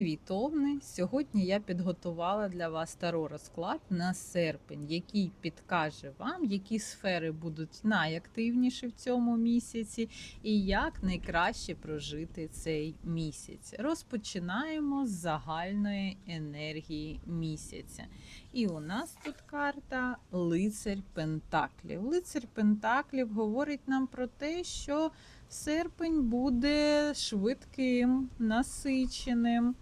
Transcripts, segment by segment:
Вітовни. Сьогодні я підготувала для вас таро розклад на серпень, який підкаже вам, які сфери будуть найактивніші в цьому місяці, і як найкраще прожити цей місяць. Розпочинаємо з загальної енергії місяця. І у нас тут карта Лицарь Пентаклів. Лицарь Пентаклів говорить нам про те, що серпень буде швидким, насиченим.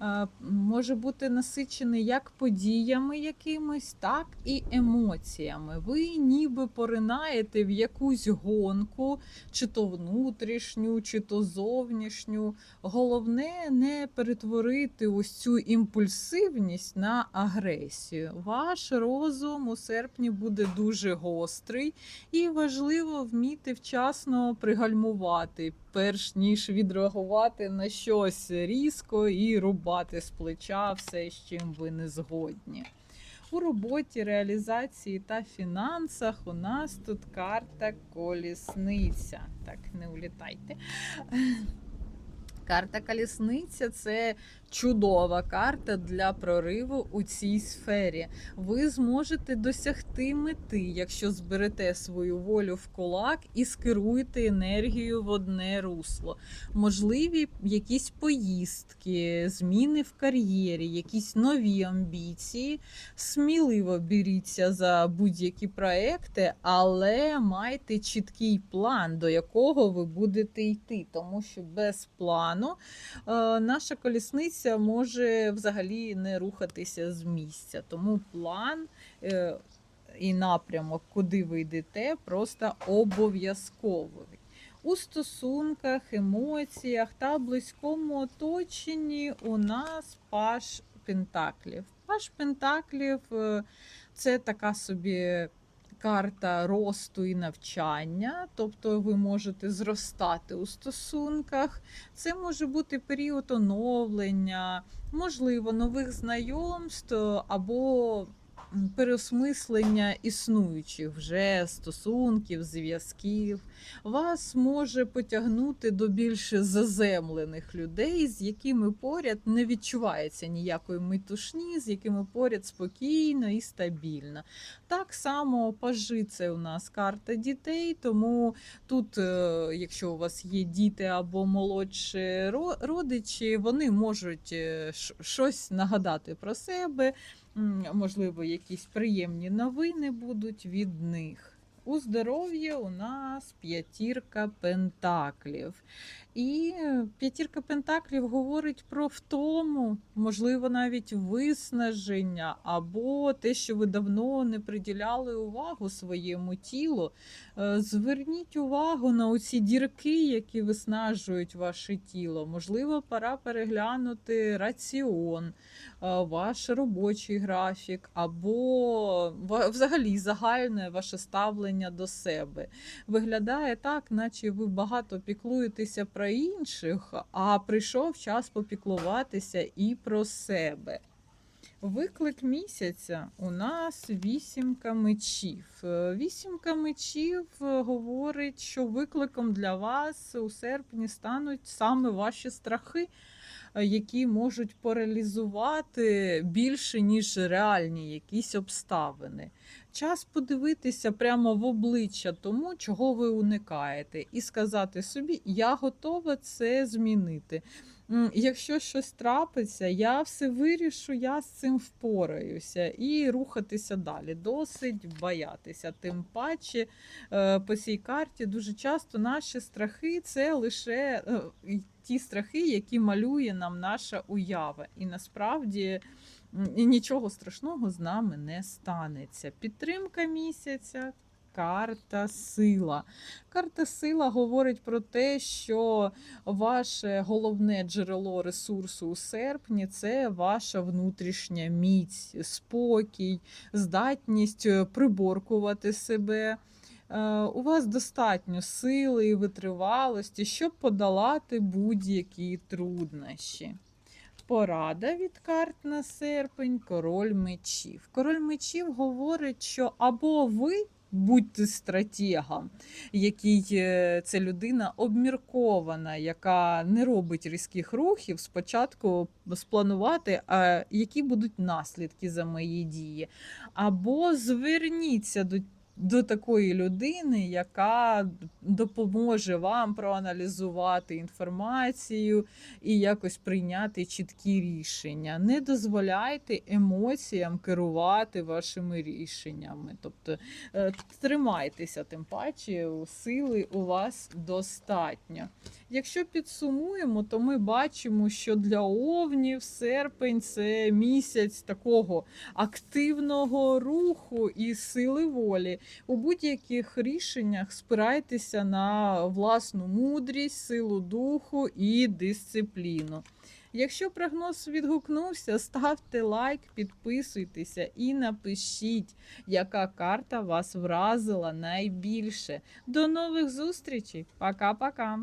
Е, Може бути насичений як подіями якимись, так і емоціями. Ви ніби поринаєте в якусь гонку, чи то внутрішню, чи то зовнішню. Головне не перетворити ось цю імпульсивність на агресію. Ваш розум у серпні буде дуже гострий, і важливо вміти вчасно пригальмувати, перш ніж відреагувати на щось різко і рубати з плеча все, з чим ви не згодні. У роботі, реалізації та фінансах у нас тут карта колісниця. Так, не улітайте. Карта колісниця це чудова карта для прориву у цій сфері. Ви зможете досягти мети, якщо зберете свою волю в кулак і скеруєте енергію в одне русло. Можливі якісь поїздки, зміни в кар'єрі, якісь нові амбіції. Сміливо беріться за будь-які проекти, але майте чіткий план, до якого ви будете йти, тому що без плану е, наша колісниця може взагалі не рухатися з місця. Тому план е, і напрямок, куди ви йдете, просто обов'язковий. У стосунках, емоціях та близькому оточенні у нас паш Пентаклів. Паш Пентаклів е, це така собі карта росту і навчання, тобто ви можете зростати у стосунках. Це може бути період оновлення, можливо, нових знайомств або переосмислення існуючих вже стосунків, зв'язків. Вас може потягнути до більш заземлених людей, з якими поряд не відчувається ніякої метушні, з якими поряд спокійно і стабільно. Так само пажи це у нас карта дітей, тому тут, е, якщо у вас є діти або молодші родичі, вони можуть е, щось нагадати про себе, можливо, якісь приємні новини будуть від них. У здоров'ї у нас п'ятірка пентаклів. І п'ятірка пентаклів говорить про втому, можливо, навіть виснаження, або те, що ви давно не приділяли увагу своєму тілу. Е, Зверніть увагу на оці дірки, які виснажують ваше тіло. Можливо, пора переглянути раціон, е, ваш робочий графік, або взагалі загальне ваше ставлення до себе. Виглядає так, наче ви багато піклуєтеся про інших, а прийшов час попіклуватися і про себе. Виклик місяця у нас вісімка мечів. Вісімка мечів говорить, що викликом для вас у серпні стануть саме ваші страхи, які можуть паралізувати більше, ніж реальні якісь обставини. Час подивитися прямо в обличчя тому, чого ви уникаєте, і сказати собі, я готова це змінити. Якщо щось трапиться, я все вирішу, я з цим впораюся і рухатися далі. Досить боятися. Тим паче е, по цій карті дуже часто наші страхи це лише е, ті страхи, які малює нам наша уява. І насправді і нічого страшного з нами не станеться. Підтримка місяця. Карта сила. Карта сила говорить про те, що ваше головне джерело ресурсу у серпні це ваша внутрішня міць, спокій, здатність е, приборкувати себе. Е, У вас достатньо сили і витривалості, щоб подолати будь-які труднощі. Порада від карт на серпень король мечів. Король мечів говорить, що або ви Будьте стратегом, який е, це людина обміркована, яка не робить різких рухів. Спочатку спланувати, які будуть наслідки за мої дії. Або зверніться до до такої людини, яка допоможе вам проаналізувати інформацію і якось прийняти чіткі рішення. Не дозволяйте емоціям керувати вашими рішеннями. Тобто е, тримайтеся, тим паче сили у вас достатньо. Якщо підсумуємо, то ми бачимо, що для овнів серпень це місяць такого активного руху і сили волі. У будь-яких рішеннях спирайтеся на власну мудрість, силу духу і дисципліну. Якщо прогноз відгукнувся, ставте лайк, підписуйтеся і напишіть, яка карта вас вразила найбільше. До нових зустрічей. Пока-пока.